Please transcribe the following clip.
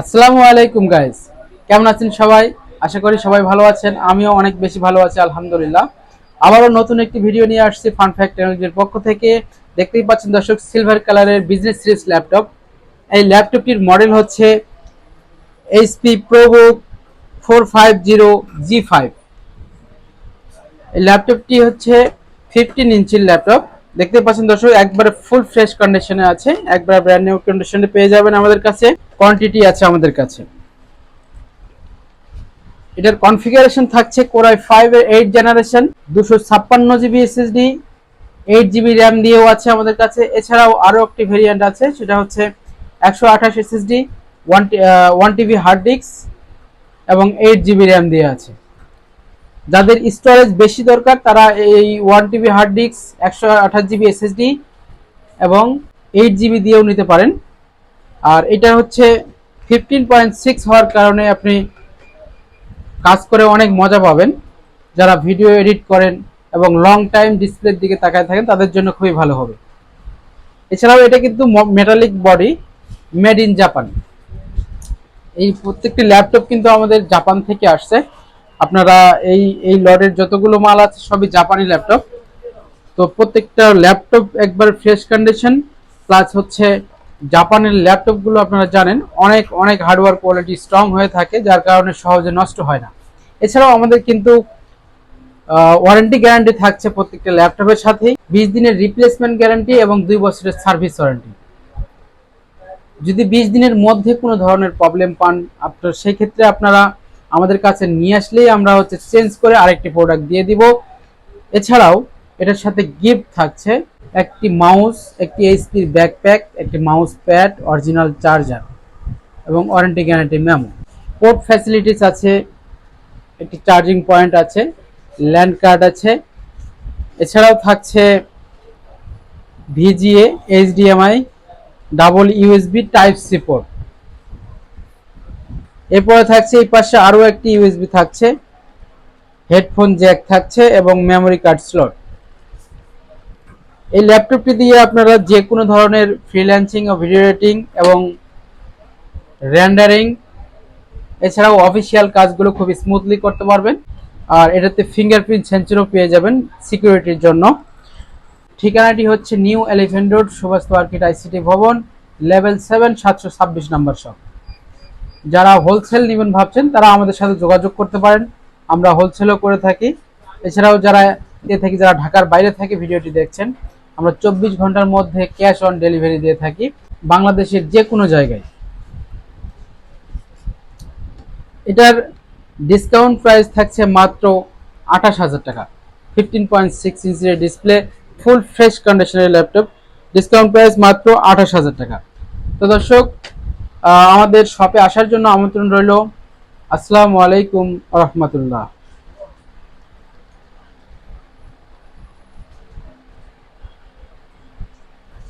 আসসালামু আলাইকুম গাইস কেমন আছেন সবাই? আশা করি সবাই ভালো আছেন। আমিও অনেক বেশি ভালো আছি, আলহামদুলিল্লাহ। আবারও নতুন একটি ভিডিও নিয়ে আসছি ফান ফ্যাক্ট টেকনোলজির পক্ষ থেকে। দেখতেই পাচ্ছেন দর্শক সিলভার কালারের বিজনেস সিরিজ ল্যাপটপ এই ল্যাপটপটির মডেল হচ্ছে HP ProBook four five zero G five এই ল্যাপটপটি হচ্ছে ফিফটিন ইঞ্চির ল্যাপটপ দেখতে পাচ্ছেন দর্শক, একবারে ফুল ফ্রেশ কন্ডিশনে আছে, একবার ব্র্যান্ড নিউ কন্ডিশনে পেয়ে যাবেন আমাদের কাছে। কোয়ান্টিটি আছে আমাদের কাছে। এটার কনফিগারেশন থাকছে কোরাই ফাইভ এর এইট জেনারেশন দুশো ছাপ্পান্ন GB SSD eight GB RAM দিয়েও আছে আমাদের কাছে। এছাড়াও আরও একটি ভেরিয়েন্ট আছে, সেটা হচ্ছে একশো আঠাশ SSD one one TB hard disk এবং এইট জিবি র্যাম দিয়ে আছে। যাদের স্টোরেজ বেশি দরকার, তারা এই ওয়ান টিবি হার্ড ডিস্ক একশো আঠাশ জিবি এসএসডি এবং এইট জিবি দিয়েও নিতে পারেন। আর এটা হচ্ছে ফিফটিন পয়েন্ট সিক্স হওয়ার কারণে আপনি কাজ করে অনেক মজা পাবেন। যারা ভিডিও এডিট করেন এবং লং টাইম ডিসপ্লের দিকে তাকায় থাকেন, তাদের জন্য খুবই ভালো হবে। এছাড়াও এটা কিন্তু metallic body made in Japan এই প্রত্যেকটি ল্যাপটপ কিন্তু আমাদের জাপান থেকে আসছে। আপনারা এই এই লটের যতগুলো মাল আছে সবই জাপানি ল্যাপটপ। তো প্রত্যেকটা ল্যাপটপ একবার ফ্রেশ কন্ডিশন প্লাস হচ্ছে জাপানের ল্যাপটপগুলো আপনারা জানেন, অনেক অনেক হার্ডওয়্যার কোয়ালিটি স্ট্রং হয়ে থাকে, যার কারণে সহজে নষ্ট হয় না। এছাড়াও আমাদের কিন্তু ওয়ারেন্টি গ্যারান্টি থাকছে প্রত্যেকটা ল্যাপটপের সাথেই। বিশ দিনের রিপ্লেসমেন্ট গ্যারান্টি এবং দুই বছরের সার্ভিস ওয়ারেন্টি যদি বিশ দিনের মধ্যে কোনো ধরনের প্রবলেম পান, আপনার সেই ক্ষেত্রে আপনারা আমাদের কাছে নিয়ে আসলেই আমরা হচ্ছে চেঞ্জ করে আরেকটি প্রোডাক্ট দিয়ে দিব। এছাড়াও এটার সাথে গিফট থাকছে একটি মাউস একটি এইচপির ব্যাকপ্যাক একটি মাউস প্যাড অরিজিনাল চার্জার এবং warranty guarantee memo port facilities আছে, একটি চার্জিং পয়েন্ট আছে ল্যান্ড কার্ড আছে। এছাড়াও থাকছে VGA HDMI double USB type C port এরপরে থাকছে এই পাশে আরও একটি ইউএসবি থাকছে। হেডফোন জ্যাক থাকছে এবং মেমোরি কার্ড স্লট। এই ল্যাপটপটি দিয়ে আপনারা যে কোনো ধরনের ফ্রিল্যান্সিং ও ভিডিও এডিটিং এবং র্যান্ডারিং এছাড়াও অফিসিয়াল কাজগুলো খুব স্মুথলি করতে পারবেন। আর এটাতে ফিঙ্গারপ্রিন্ট সেন্সরও পেয়ে যাবেন সিকিউরিটির জন্য। ঠিকানাটি হচ্ছে new elephant road Subhash market ICT ভবন লেভেল সেভেন সাতশো ছাব্বিশ নাম্বার শপ যারা হোলসেল নেবেন ভাবছেন, তারা আমাদের সাথে যোগাযোগ করতে পারেন। আমরা হোলসেলও করে থাকি। এছাড়াও যারা এ থেকে যারা ঢাকার বাইরে থেকে ভিডিওটি দেখছেন, আমরা চব্বিশ ঘণ্টার মধ্যে ক্যাশ অন ডেলিভারি দিয়ে থাকি বাংলাদেশের যে কোনো জায়গায়। এটার ডিসকাউন্ট প্রাইস থাকছে মাত্র আঠাশ হাজার টাকা। ফিফটিন পয়েন্ট সিক্স ইঞ্চের ডিসপ্লে ফুল ফ্রেশ কন্ডিশনের ল্যাপটপ ডিসকাউন্ট প্রাইস মাত্র আঠাশ হাজার টাকা। তো দর্শক আমাদের শপে আসার জন্য আমন্ত্রণ রইল। আসসালামু আলাইকুম রহমতুল্লাহ।